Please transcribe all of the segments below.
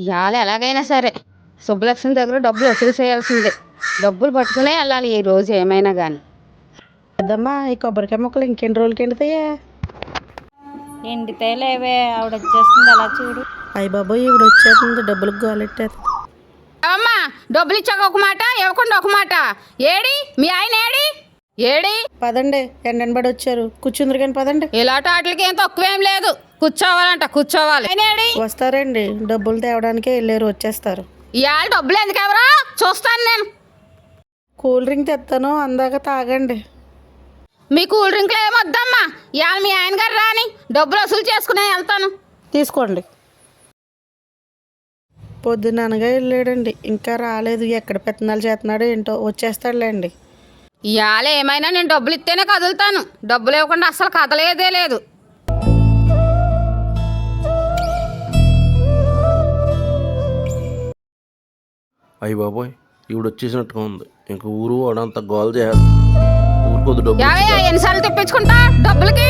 ఇవాళ ఎలాగైనా సరే. సుబ్బలక్ష్మి దగ్గర డబ్బులు వసూలు చేయాల్సిందే. డబ్బులు పట్టుకునే వెళ్ళాలి ఈ రోజు ఏమైనా కానీ పెద్దమ్మా ఈ కొబ్బరికాయ మొక్కలు ఇంకెన్ని రోజులకి ఎండుతాయా? ఎండితే లేవే ఆవిడ వచ్చేస్తుంది అలా చూడు. అయ్య బాబోయ్ ఇప్పుడు వచ్చేస్తుంది డబ్బులకు గోలెట్టేస్తుంది. అమ్మా డబ్బులు ఇచ్చాక ఒక మాట ఇవ్వకుండా ఒక మాట. ఏడి? మీ ఆయన ఏడి? ఏడి? పదండి ఎండనబడి వచ్చారు. కూర్చుందరు కానీ పదండి. ఇలాంటి వాటికి ఏం తక్కువేం లేదు. కూర్చోవాలంట కూర్చోవాలి. వస్తారండి. డబ్బులు తేవడానికే వెళ్ళారు వచ్చేస్తారు. ఇవాళ డబ్బులు ఎందుకు ఎవరా చూస్తాను నేను. కూల్ డ్రింక్ తెస్తాను అందాక తాగండి. మీ కూల్ డ్రింక్లు ఏమొద్దమ్మా ఇవాళ మీ ఆయన గారు రాని డబ్బులు వసూలు చేసుకునే వెళ్తాను. తీసుకోండి. పొద్దున అనగా వెళ్ళాడండి. ఇంకా రాలేదు. ఎక్కడ పెత్తనాలు చేస్తున్నాడో ఏంటో వచ్చేస్తాడులేండి. ఇవాళ ఏమైనా నేను డబ్బులు ఇస్తేనే కదులుతాను. డబ్బులు ఇవ్వకుండా అసలు కదలేదే లేదు. అయ్యి బాబోయ్ ఈవిడ వచ్చేసినట్టుగా ఉంది. ఇంక ఊరు వాడంత గోల్ చేయాలి. డబ్బు ఎన్నిసార్లు తెప్పించుకుంటా డబ్బులకి?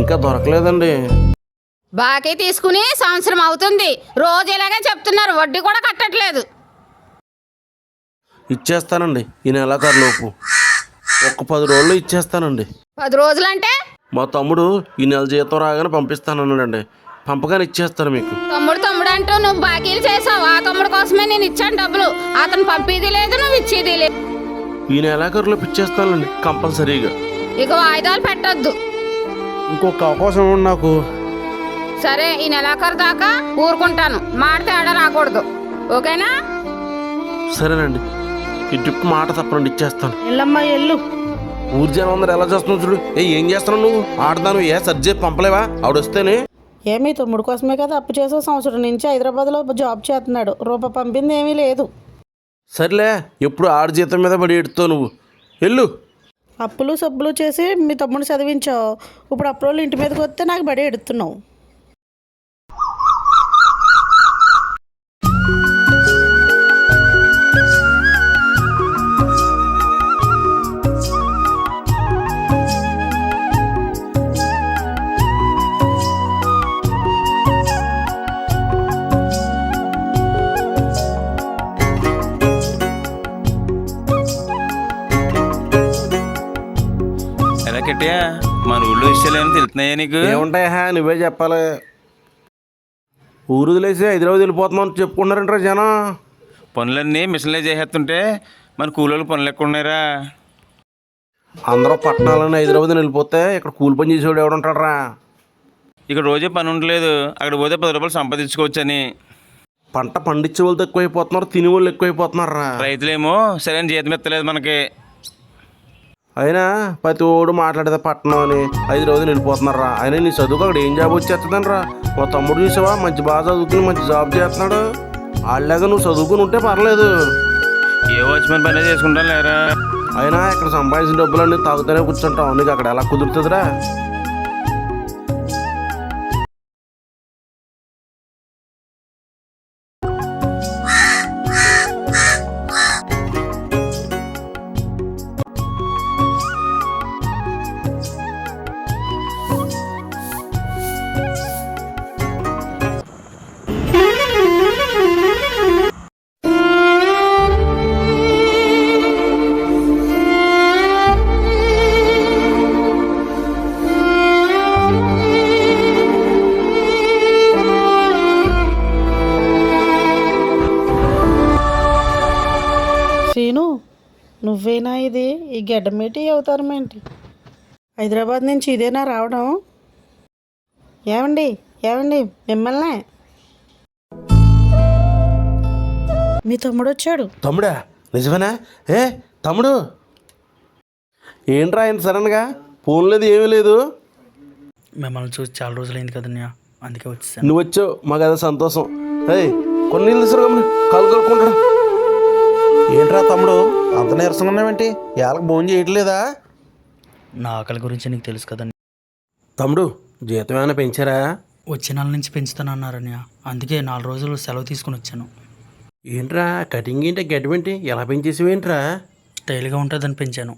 ఇంకా దొరకలేదండి. బాకీ తీసుకుని సంవత్సరం అవుతుంది. రోజు ఇలాగే చెప్తున్నారు. వడ్డీ కూడా కట్టట్లేదు. ఇచ్చేస్తానండి. ఈ నెలాఖరు లోపు ఒక్క పది రోజుల్లో ఇచ్చేస్తానండి. పది రోజులంటే? మా తమ్ముడు ఈ నెల జీతం రాగానే పంపిస్తానన్నాడండి. పంపగానే ఇచ్చేస్తాను మీకు. తమ్ముడు తమ్ముడు అంటూ నువ్వు బాకీలు చేసావు. ఆ తమ్ముడు కోసమే నేను ఇచ్చాను డబ్బులు. అతను పంపేది లేదు నువ్వు ఇచ్చేది లేదు. ఈ నెలాఖరులోపు ఇచ్చేస్తానండి కంపల్సరీగా. ఇక వాయిదాలు పెట్టొద్దు. ఇంకొక అవకాశం ఇవ్వండి నాకు. సరే ఈ నెలాఖరు దాకా ఊరుకుంటాను. మాట తేడా రాకూడదు. ఓకేనా? సరేనండి. ఈ ట్రిప్ మాట తప్పనండి ఇచ్చేస్తాను. వెళ్ళమ్మా ఎల్లు. ఊరి జనం అందరు ఎలా చేస్తున్నావు చూడు. ఏ ఏం చేస్తున్నావు నువ్వు? ఆడదాను ఏ సర్జరీ పంపలేవా? ఆవిడ వస్తేనే ఏమీ తమ్ముడు కోసమే కదా అప్పు చేసే సంవత్సరం నుంచి హైదరాబాద్లో జాబ్ చేస్తున్నాడు. రూప పంపింది ఏమీ లేదు. సర్లే ఎప్పుడు ఆడి జీతం మీద పడి ఎడుతావు నువ్వు. వెళ్ళు అప్పులు సబ్బులు చేసి మీ తమ్ముడు చదివించావు. ఇప్పుడు అప్పులు ఇంటి మీదకి వస్తే నాకు బడి ఎడుతున్నావు కెట్టియా మన ఊళ్ళో విషయాలు ఏమైనా తెలుస్తున్నాయా నీకు? ఏముంటాయా? నువ్వే చెప్పాలి. ఊరు వదిలేసి హైదరాబాద్ వెళ్ళిపోతున్నాం అని చెప్పుకుంటారంటారా జనం. పనులన్నీ మిషన్లే చేసేస్తుంటే మన కూలోళ్ళు పనులు ఎక్కువ ఉన్నాయిరా? అందరూ పట్టణాలని హైదరాబాద్ వెళ్ళిపోతే ఇక్కడ కూలి పని చేసేవాడు ఎవడుంటాడరా ఇక్కడ రోజే పని ఉండలేదు. అక్కడ పోతే పది రూపాయలు సంపాదించుకోవచ్చని. పంట పండించే వాళ్ళు ఎక్కువైపోతున్నారు తినే వాళ్ళు ఎక్కువైపోతున్నారా రైతులేమో సరైన జీతం ఎత్తలేదు మనకి. అయినా ప్రతి ఓడు మాట్లాడితే పట్టణం అని ఐదు రోజులు వెళ్ళిపోతున్నారా అయినా నీ చదువుకు అక్కడ ఏం జాబ్ వచ్చేస్తుందని రా మా తమ్ముడు చూసావా? మంచి బాగా చదువుకుని మంచి జాబ్ చేస్తున్నాడు. వాళ్ళగా నువ్వు చదువుకుని ఉంటే పర్లేదు. ఏ వాచ్మెన్ పని చేసుకుంటాను లేరా అయినా ఇక్కడ సంపాదించిన డబ్బులన్నీ తాగుతూనే కూర్చుంటావు. నీకు అక్కడ ఎలా కుదురుతుందిరా? గడ్డమేటి అవతారం ఏంటి హైదరాబాద్ నుంచి ఇదేనా రావడం? ఏమండి ఏమండి మిమ్మల్నే? మీ తమ్ముడు వచ్చాడు. తమ్ముడా నిజమేనా? ఏ తమ్ముడు? ఏంట్రా ఆయన సడన్గా ఫోన్ లేదు ఏమీ లేదు. మిమ్మల్ని చూసి చాలా రోజులైంది కదన్యా అందుకే వచ్చేసాను. నువ్వు వచ్చావు మాకు అదే సంతోషం. ఏయ్ కొన్ని నీళ్ళు తీసుకురా గమ్మున. కాలు కలుపుకుంటాడు ఏంట్రా తమ్ముడు? అంత నీరసంగా ఉన్నావేంటి? వాళ్ళకి భోజనం చేయట్లేదా? నా ఆకలి గురించి నీకు తెలుసు కదన్యా తమ్ముడు జీతం ఏమైనా పెంచారా? వచ్చే నెల నుంచి పెంచుతానన్నారన్యా అందుకే నాలుగు రోజులు సెలవు తీసుకుని వచ్చాను. ఏంట్రా? కటింగ్ ఏంటి? గడ్డమేంటి ఎలా పెంచేసివేంట్రా స్టైల్గా ఉంటుందని పెంచాను.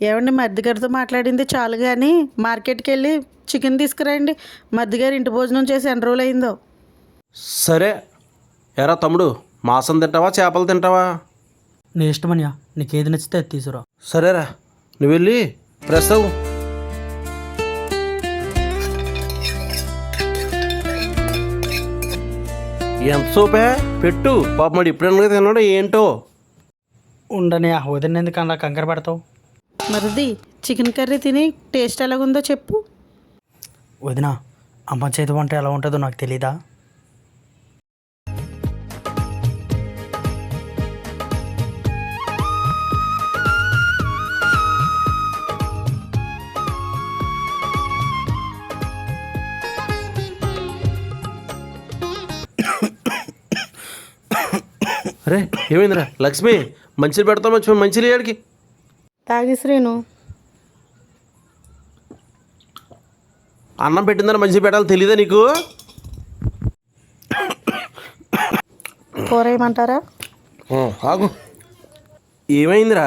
ఏమండి మద్ది గారితో మాట్లాడింది చాలు కానీ మార్కెట్కి వెళ్ళి చికెన్ తీసుకురండి. మద్ది గారు ఇంటి భోజనం చేసి ఎన్ని రోజులు అయిందో సరే. ఎరా తమ్ముడు మాంసం తింటావా? చేపలు తింటావా? నీ ఇష్టమనియా నీకు ఏది నచ్చితే అది తీసుకురా. సరేరా నువ్వు వెళ్ళి అవ్వు ఎంత సోపే? పెట్టు. పాప మరి ఇప్పుడన్నా తిన్నాడు ఏంటో. ఉండనియా వదిన ఎందుకు అలా కంకర పెడతావు? మరిది చికెన్ కర్రీ తిని టేస్ట్ ఎలాగుందో చెప్పు. వదిన అమ్మ చేతి వంట ఎలా ఉంటుందో నాకు తెలీదా? అరే ఏమైందిరా? లక్ష్మి మంచిలు పెడతాం మంచి మంచిలు ఏడికి తాగి శ్రీను. అన్నం పెట్టిందని మంచి పెట్టాలి తెలీదా నీకు? కూర ఏమంటారా? ఆ, ఆగు. ఏమైందిరా?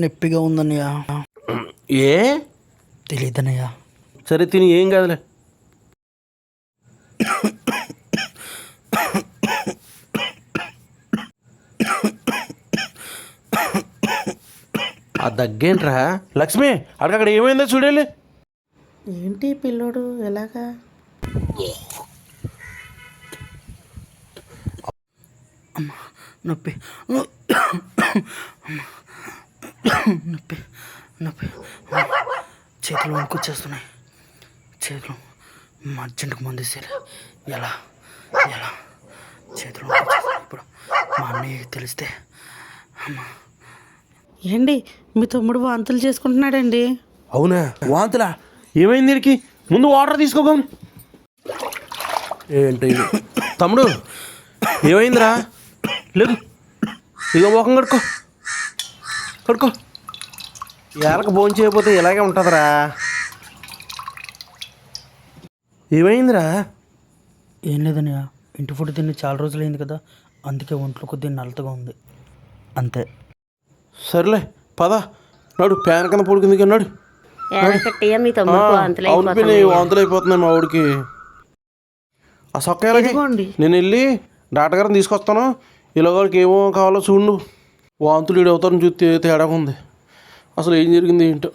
నొప్పిగా ఉందన్నయ్యా. ఏ? తెలియదన్నయ్యా సరే తిని ఏం కాదులే. ఆ దగ్గేంట్రా లక్ష్మి అక్కడ ఏమైందో చూడాలి. ఏంటి పిల్లోడు? ఎలాగా? నొప్పి. నొప్పి నొప్పి. చేతులు వణుకొచ్చేస్తున్నాయి. చేతులు మా అర్జెంటుకు ముందు ఎలా? ఎలా? చేతులు ఇప్పుడు మా అన్నయ్యకి తెలిస్తే ఏంటి మీ తమ్ముడు వాంతులు చేసుకుంటున్నాడండి. అవునా? వాంతులా? ఏమైంది దీనికి? ముందు వాటర్ తీసుకోగం ఏంటి ఇది? తమ్ముడు ఏమైందిరా? లేదు ఇక ముఖం కడుకో కడుకో ఏళ్ళకి భోజనం చేయకపోతే ఇలాగే ఉంటుందిరా. ఏమైందిరా? ఏం లేదన్నయ్య ఇంటి ఫుడ్ తిని చాలా రోజులైంది కదా అందుకే ఒంట్లో కొద్దిగా నల్లతగా ఉంది. అంతే. సర్లే పద. నాడు ప్యాన్ కింద పడుకుంది నాడు. ఎనకట్టయ్యా మీ తమ్ముడు వాంతులు అయిపోతున్నాయి. మా ఊడికి. ఆ సొక్క ఎలాగే. నేను వెళ్ళి డాక్టర్ గారిని తీసుకొస్తాను ఇలాగోడికి ఏమో కావాలో చూడు. వాంతులు ఈడు అవుతారని చూస్తే తేడా ఉంది. అసలు ఏం జరిగింది ఏంటో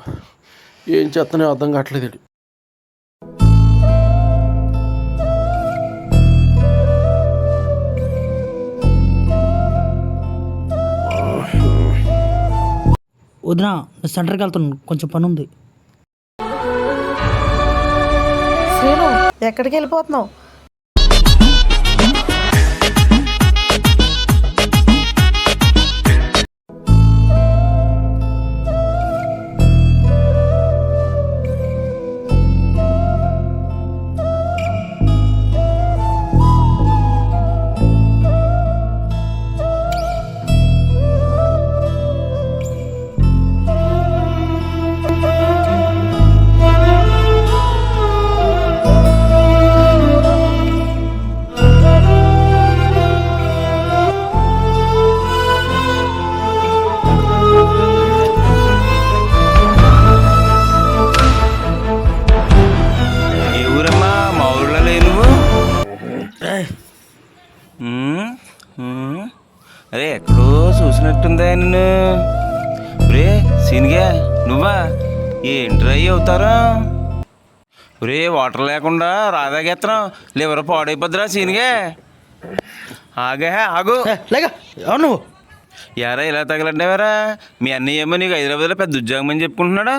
ఏం చేస్తానో అర్థం కావట్లేదు వదిన సెంటర్కి వెళ్తున్నాను కొంచెం పని ఉంది శ్రీను ఎక్కడికి వెళ్ళిపోతున్నావు? ఇవి అవుతారా? ఒరే వాటర్ లేకుండా రాదాగెత్తనం లివర్ పాడైపోద్దిరా సీనిగా. ఆగే ఆగు. లేక నువ్వు? యారా ఇలా తగలంటావారా మీ అన్నయ్య ఏమో నీకు హైదరాబాద్లో పెద్ద ఉద్యోగం అని చెప్పుకుంటున్నాడా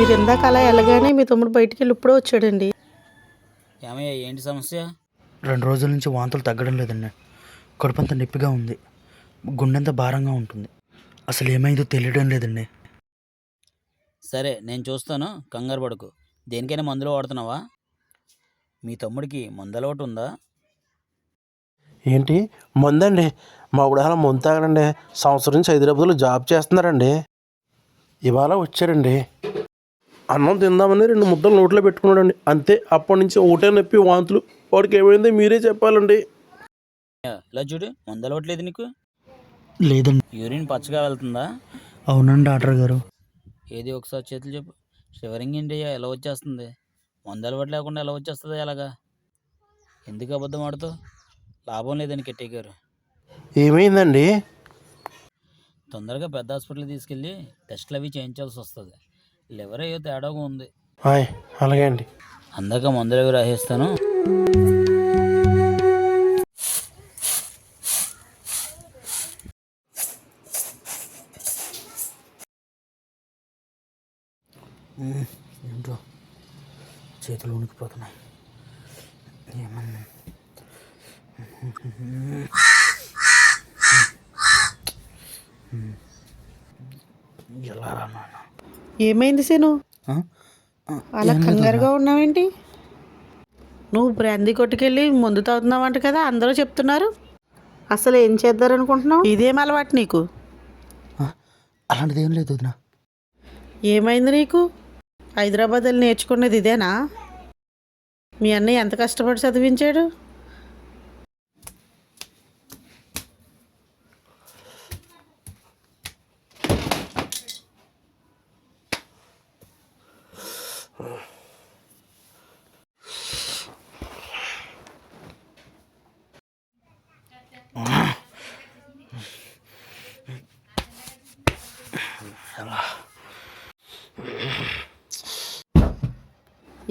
మీరు ఇందాక అలా వెళ్ళగానే మీ తమ్ముడు బయటికి వెళ్ళి ఇప్పుడే వచ్చాడండి. ఏమయ్యా ఏంటి సమస్య? రెండు రోజుల నుంచి వాంతులు తగ్గడం లేదండి. కడుపంతా నొప్పిగా ఉంది. గుండెంత భారంగా ఉంటుంది. అసలు ఏమైందో తెలియడం లేదండి. సరే నేను చూస్తాను. కంగారు పడకు. దేనికైనా మందులు వాడుతున్నావా? మీ తమ్ముడికి మందు అలవాటు ఉందా? ఏంటి? మందండి. మా ఊడాల మందు తాగడండి. సంవత్సరం నుంచి హైదరాబాద్లో జాబ్ చేస్తున్నారండి. ఇవాళ వచ్చాడండి అన్నం తిందామని రెండు ముద్దలు నోట్లో పెట్టుకున్నాడండి. అంతే అప్పటి నుంచి ఒకటే నొప్పి వాంతులు. వాడికి ఏమైందో మీరే చెప్పాలండి. ఇలా చూడు మందు అలవట్లేదు నీకు? లేదండి. యూరిన్ పచ్చగా వెళ్తుందా? అవునండి డాక్టర్ గారు. ఏది ఒకసారి చేతులు చెప్పు. షివరింగ్ ఏంటి ఎలా వచ్చేస్తుంది? మందు అలవాటు లేకుండా ఎలా వచ్చేస్తుంది ఎలాగా? ఎందుకు అబద్ధం ఆడుతావు? లాభం లేదని కెట్టే గారు. ఏమైందండి? తొందరగా పెద్ద హాస్పిటల్కి తీసుకెళ్ళి టెస్ట్లు అవి చేయించాల్సి వస్తుంది. లివర్ అయ్యో తేడాగా ఉంది. హాయ్ అలాగే అండి. అందాక మందులు రాసేస్తాను. ఏంటో చేతులు ఉనికిపోతున్నాయి. ఏమన్నా? ఎలా రా నాన్న ఏమైంది సీను అలా కంగారుగా ఉన్నావేంటి? నువ్వు బ్రాందీ కొట్టుకెళ్ళి ముందు తాగుతున్నావంట కదా అందరూ చెప్తున్నారు. అసలు ఏం చేద్దారనుకుంటున్నావు? ఇదేం అలవాటు నీకు? అలాంటిది ఏం లేదు వదినా. ఏమైంది నీకు? హైదరాబాద్ వెళ్ళి నేర్చుకునేది ఇదేనా? మీ అన్నయ్య ఎంత కష్టపడి చదివించాడు?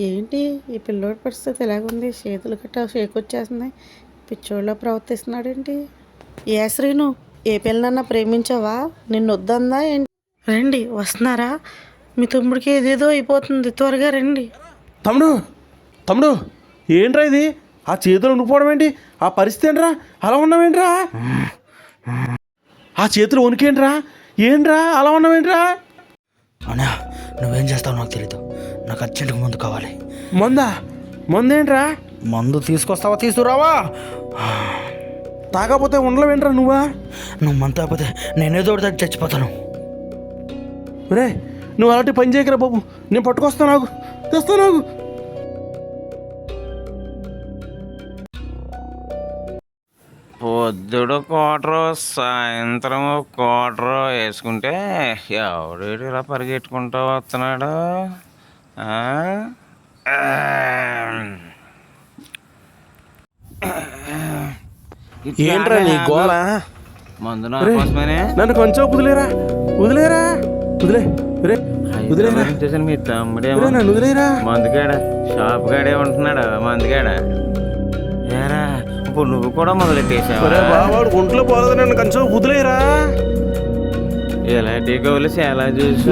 ఏంటి? ఈ పిల్లోడి పరిస్థితి ఎలాగుంది? చేతులు గట్టా షేక్ వచ్చేస్తున్నాయి పిచ్చోళ్ళ ప్రవర్తిస్తున్నాడు ఏంటి ఏ శ్రీను ఏ పిల్లనన్నా ప్రేమించావా? నిన్ను వద్దందా ఏంటి? రండి వస్తున్నారా? మీ తమ్ముడికి ఏదేదో అయిపోతుంది. త్వరగా రండి. తమ్ముడు తమ్ముడు ఏంట్రా ఇది? ఆ చేతులు ఉండిపోవడం ఏంటి? ఆ పరిస్థితి ఏంట్రా? అలా ఉన్నావేంట్రా ఆ చేతులు వణికేంట్రా ఏంట్రా? అలా ఉన్నావేంట్రా అన్నయ్య నువ్వేం చేస్తావు నాకు తెలీదు. నాకు అర్జెంటుగా ముందు కావాలి. మందా? మందేంట్రా? మందు తీసుకొస్తావా తీసుకురావా? తాగపోతే ఉండలేవేంట్రా నువ్వా? నువ్వు మందు తాగిపోతే నేనేదో ఒకటి తాగి చచ్చిపోతాను. రే నువ్వు అలాంటి పని చేయకరా బాబు. నేను పట్టుకొస్తాను నాకు తెస్తాను నాకు పొద్దుడు కోటరు సాయంత్రం కోటరు వేసుకుంటే ఎవడు ఇలా పరిగెట్టుకుంటూ వస్తున్నాడు. ఏంట్రా నీ గోల? నన్ను కొంచెం వదిలేరా? వదిలేరా? వదిలే రే వదిలేరా? మీ నన్ను వదిలేరా? మందుగాడ? షాప్ గాడే ఉంటున్నాడు? మందుగాడ? ఏరా ఇప్పుడు నువ్వు కూడా మొదలెట్టేసావా? ఒంట్లో పోలేదు నన్ను కొంచెం వదిలేరా? ఎలాంటి గోలు చాలా చూసు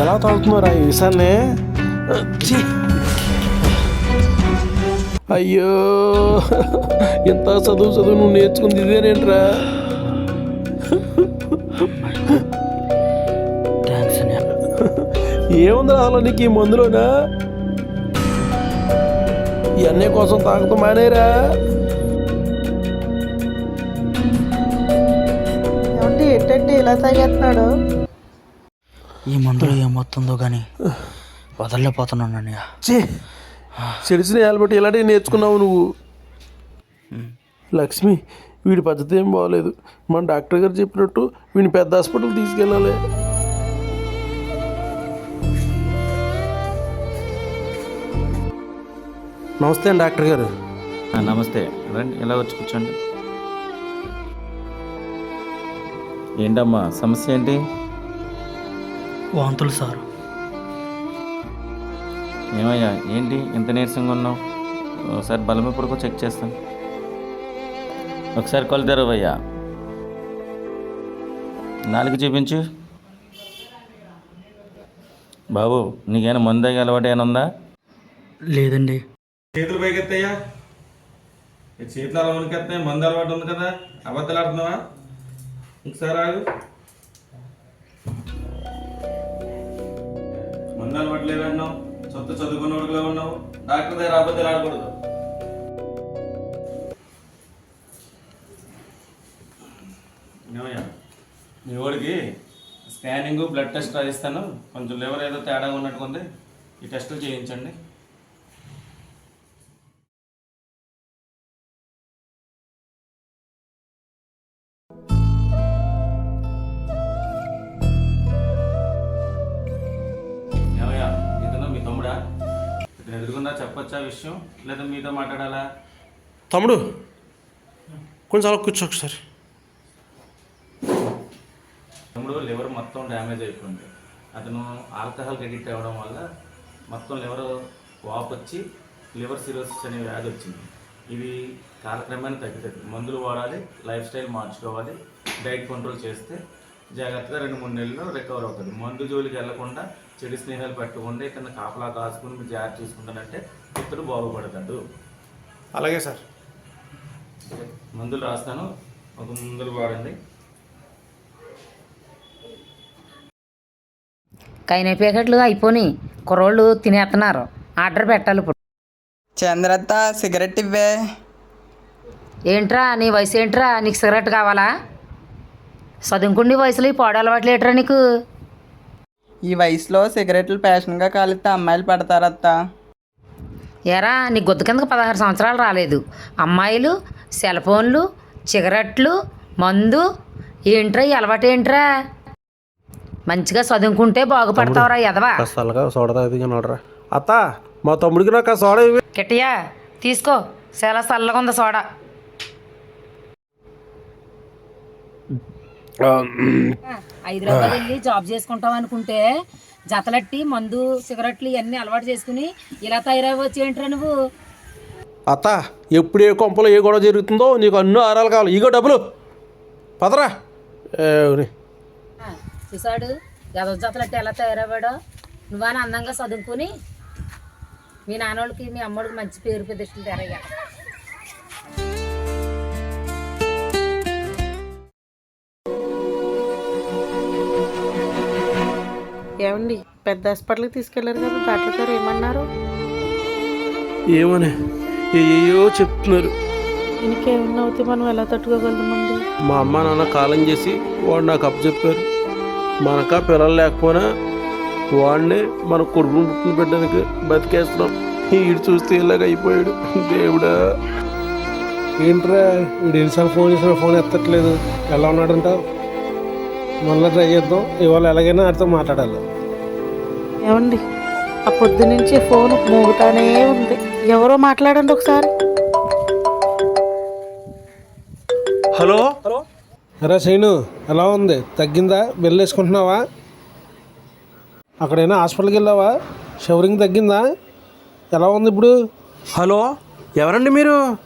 ఎలా తాగుతున్నారా ఈ విషయాన్ని ఛీ. అయ్యో. ఎంత చదువు చదువు నువ్వు నేర్చుకుంది ఇదేనేంట్రా? ఏముంది అసలు నీకు ఈ మందులోనా? అన్నయ్య కోసం తాగుతూ మానేరా? ఏంటంటే ఇలా తాగేస్తున్నాడు ఈ మందులో ఏమవుతుందో కానీ వదలలేకపోతున్నాను అన్నయ్య చే చెడిసిన ఏళ్ళబట్టి ఇలాంటివి నేర్చుకున్నావు నువ్వు. లక్ష్మి వీడి పద్ధతి ఏం బాగోలేదు మన డాక్టర్ గారు చెప్పినట్టు వీడిని పెద్ద హాస్పిటల్ తీసుకెళ్ళాలి. నమస్తే అండి డాక్టర్ గారు. ఆ, నమస్తే. రండి ఇలా వచ్చి కూర్చోండి. ఏంటమ్మా సమస్య ఏంటి? వాంతులు సార్. ఏమయ్యా ఏంటి? ఇంత నీరసంగా ఉన్నావు? ఒకసారి బలం ఎప్పుడుకో చెక్ చేస్తాను ఒకసారి కళ్ళు తెరవయ్యా. నాలుగు చూపించు. బాబు నీకేమైనా మందు తాగే అలవాటు ఏమైనా ఉందా? లేదండి. చేతులు పైకెత్తయ్యా. చేతులు అలా వణికెత్తాయి మందు అలవాటు ఉంది కదా అబద్ధాలు ఆడుతున్నావా? ఇంకసారి ఆగు. ముందు అలవట్లేదు అన్నావు? సొంత చదువుకున్న వాడుకులో ఉన్నావు డాక్టర్ దగ్గర అబద్ధం ఆడకూడదు. మీ వాడికి స్కానింగ్ బ్లడ్ టెస్ట్ రాయిస్తాను. కొంచెం లివర్ ఏదో తేడా ఉన్నట్టుకుంది ఈ టెస్టులు చేయించండి. ఎదురుకుండా చెప్పొచ్చా విషయం? లేదా మీతో మాట్లాడాలా? తమ్ముడు కొంచెం అలా కూర్చో ఒకసారి. తమ్ముడు లివర్ మొత్తం డ్యామేజ్ అయిపోయింది. అతను ఆల్కహాల్కి అడిక్ట్ అవ్వడం వల్ల మొత్తం లివర్ వాపు వచ్చి లివర్ సిరోసిస్ అనే వ్యాధి వచ్చింది. ఇవి కాలక్రమేణా తగ్గుతుంది. మందులు వాడాలి లైఫ్ స్టైల్ మార్చుకోవాలి డైట్ కంట్రోల్ చేస్తే జాగ్రత్తగా రెండు మూడు నెలల్లో రికవర్ అవుతుంది. మందు జోలికి వెళ్ళకుండా చెడు స్నేహాలు పెట్టకుండా ఇతను కాపలా కాసుకుని మీరు జాగ్రత్త చూసుకుంటానంటే ఇతడు బాగుపడతాడు. అలాగే సార్. మందులు రాస్తాను. ఒక మందులు వాడండి. కైన ప్యాకెట్లు అయిపోయి కుర్రోళ్ళు తినేస్తున్నారు ఆర్డర్ పెట్టాలి ఇప్పుడు. చంద్రత్త సిగరెట్ ఇవ్వే. ఏంట్రా నీ వయసు ఏంట్రా? నీకు సిగరెట్ కావాలా? చదువుకుని వయసులో ఈ పాడు అలవాట్లు ఏంట్రా నీకు? ఈ వయసులో సిగరెట్లు ఫ్యాషన్గా కాలిస్తే అమ్మాయిలు పడతారత్త ఎరా నీ గుద్ద కిందకు పదహారు సంవత్సరాలు రాలేదు. అమ్మాయిలు సెల్ ఫోన్లు సిగరెట్లు మందు ఏంట్రా ఈ అలవాటు ఏంట్రా? మంచిగా చదువుకుంటే బాగుపడతావురా ఎదవా కాస్త అలాగా సోడా తాగితే నోడరా అత్త మా తమ్ముడికి నాకు ఆ సోడా ఇవి తీసుకో. చాలా చల్లగా ఉంది సోడా. హైదరాబాద్ వెళ్ళి జాబ్ చేసుకుంటాం అనుకుంటే జతలట్టి మందు సిగరెట్లు ఇవన్నీ అలవాటు చేసుకుని ఇలా తయారవచ్చు ఏంట్రా నువ్వు? అత్త ఎప్పుడు ఏ కొంపలో ఏ గొడవ జరుగుతుందో నీకు అన్ని ఆరాలు కావాలి. ఇగో డబ్బులు. పదరా. చూసాడు? ఎదవ జతలట్టి ఎలా తయారవ్వాడో? నువ్వని అందంగా చదువుకుని మీ నాన్నోళ్ళకి మీ అమ్మోడికి మంచి పేరు ప్రతిష్టలు తెరయ్యా ఏమండి పెద్ద హాస్పిటల్కి తీసుకెళ్ళారు కదా డాక్టర్ గారు ఏమన్నారు? ఏమని? ఏయో చెప్తున్నారు. ఇంకేమన్నా అవుతే మనం ఎలా తట్టుకోగలమండి? మా అమ్మ నాన్న కాలం చేసి వాడు నాకు అప్పు చెప్పారు. మనకా పిల్లలు లేకపోయినా వాడిని మన కొడుకుని పుట్టిన బిడ్డనికి బతికేస్తున్నాం. ఈడు చూస్తే ఇలాగ అయిపోయాడు. దేవుడా. ఏంట్రా వీడు ఎన్నిసార్లు ఫోన్ చేసినా ఫోన్ ఎత్తట్లేదు. ఎలా ఉన్నాడంటావు? మళ్ళీ ట్రై చేద్దాం. ఇవాళ ఎలాగైనా ఆడితో మాట్లాడాలి. ఏమండి? ఆ పొద్దు నుంచి ఫోన్ మోగుతానే ఉంది. ఎవరో మాట్లాడండి ఒకసారి. హలో? అరే శ్రీను ఎలా ఉంది? తగ్గిందా? బెల్ వేసుకుంటున్నావా? అక్కడైనా హాస్పిటల్కి వెళ్ళావా? షవరింగ్ తగ్గిందా? ఎలా ఉంది ఇప్పుడు? హలో? ఎవరండి మీరు?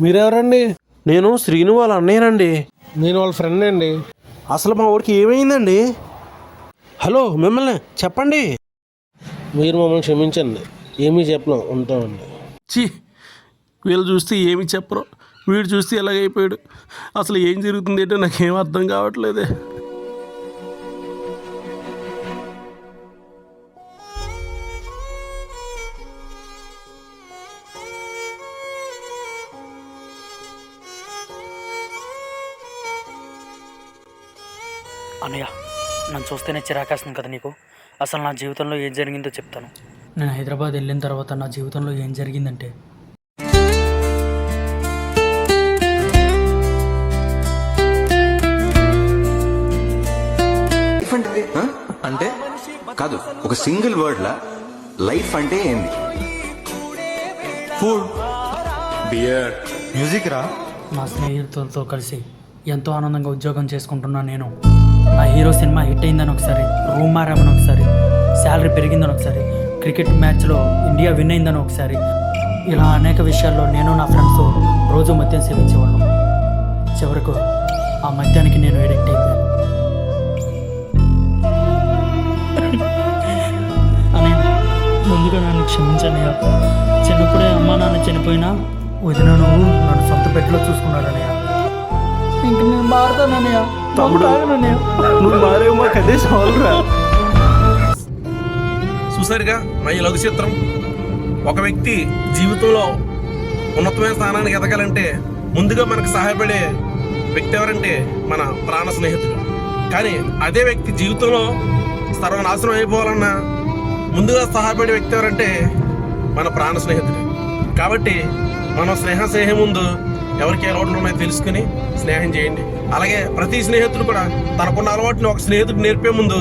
మీరెవరండి? నేను శ్రీను వాళ్ళ అన్నయ్యనండి. నేను వాళ్ళ ఫ్రెండ్ అండి. అసలు మా ఊరికి ఏమైందండి? హలో మిమ్మల్ని చెప్పండి. మీరు మమ్మల్ని క్షమించండి. ఏమీ చెప్పలేం ఉంటామండి. ఛీ వీళ్ళు చూస్తే ఏమి చెప్పరు. వీడు చూస్తే ఎలాగైపోయాడు. అసలు ఏం జరుగుతుంది ఏంటో నాకేం అర్థం కావట్లేదే. అన్నయ్య నన్ను చూస్తేనే చిరాకేస్తుంది కదా నీకు? అసలు నా జీవితంలో ఏం జరిగిందో చెప్తాను. నేను హైదరాబాద్ వెళ్ళిన తర్వాత నా జీవితంలో ఏం జరిగిందంటే? అంటే కాదు ఒక సింగిల్ వర్డ్ లా లైఫ్ అంటే ఏంది? ఫుడ్ బియర్ మ్యూజిక్ రా. నా స్నేహితులతో కలిసి ఎంతో ఆనందంగా ఉద్యోగం చేసుకుంటున్నా నేను. నా హీరో సినిమా హిట్ అయిందని ఒకసారి రూమ్ మారామని ఒకసారి శాలరీ పెరిగిందని ఒకసారి క్రికెట్ మ్యాచ్లో ఇండియా విన్ అయిందని ఒకసారి ఇలా అనేక విషయాల్లో నేను నా ఫ్రెండ్స్ రోజు మద్యం సేవించేవాళ్ళం. చివరకు ఆ మద్యానికి నేను ఎడిక్ట్ అయిపోయాను. అని ముందుగా నన్ను క్షమించనయ్య చిన్నప్పుడే అమ్మా నాన్న చనిపోయినా వదిన నువ్వు నన్ను సొంత బెడ్లో చూసుకున్నాడనయ్యా ఇంక నేను మారుతానన్నయ్య తమ్ముడు. తాగనన్నయ్య. నువ్వు మారేవు మాకు అదే చాలురా చూసారుగా మా ఈ లఘు చిత్రం ఒక వ్యక్తి జీవితంలో ఉన్నతమైన స్థానానికి ఎదగాలంటే ముందుగా మనకు సహాయపడే వ్యక్తి ఎవరంటే మన ప్రాణ స్నేహితుడు. కానీ అదే వ్యక్తి జీవితంలో సర్వనాశనం అయిపోవాలన్నా ముందుగా సహాయపడే వ్యక్తి ఎవరంటే మన ప్రాణ స్నేహితుడు. కాబట్టి మనం స్నేహం స్నేహం ముందు ఎవరికి ఏ అలవాట్లు ఉన్నాయో తెలుసుకుని స్నేహం చేయండి. అలాగే ప్రతి స్నేహితుడు కూడా తనకున్న అలవాటుని ఒక స్నేహితుడు నేర్పే ముందు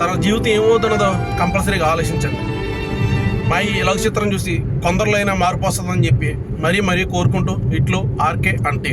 తన జీవితం ఏమవుతున్నదో కంపల్సరీగా ఆలోచించండి. మా ఈ లఘు చిత్రం చూసి కొందరిలో అయినా మార్పు వస్తుందని చెప్పి మరీ మరీ కోరుకుంటూ ఇట్లు ఆర్కే అంటే